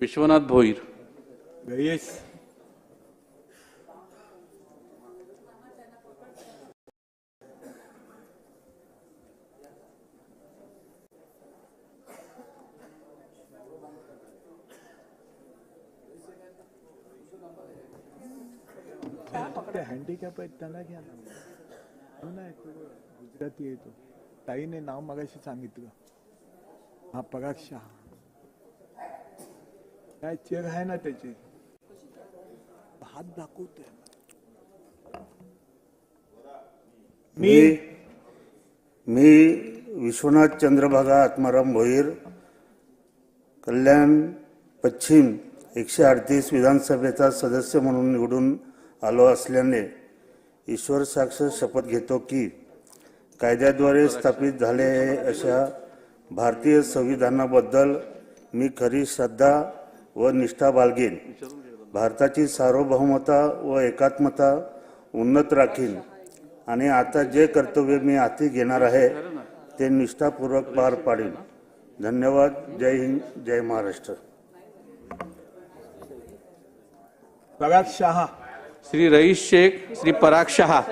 विश्वनाथ भोईर. गणेश. ते हँडिकॅप आहेत त्यांना घ्या ना. हो गुजराती आहे तो. ताईने नाव मगाशी सांगितलं. हा शहा. काय चेक आहे ना त्याचे? हात दाखवतोय मी मी विश्वनाथ चंद्रभागा आत्माराम भोईर कल्याण पश्चिम एकशे अडतीस विधानसभेचा सदस्य म्हणून निवडून आलो असल्याने ईश्वर साक्ष शपथ घेतो की कायद्याद्वारे स्थापित झाले आहे अशा भारतीय संविधानाबद्दल मी खरी श्रद्धा व निष्ठा बाळगेन भारताची सार्वभौमता व एकात्मता उन्नत राखीन. आणि आता जे कर्तव्य मी हाती घेणार आहे ते निष्ठापूर्वक पार पाडेन. धन्यवाद. जय हिंद. जय महाराष्ट्र. पराग शहा. श्री रईस शेख श्री पराग शहा.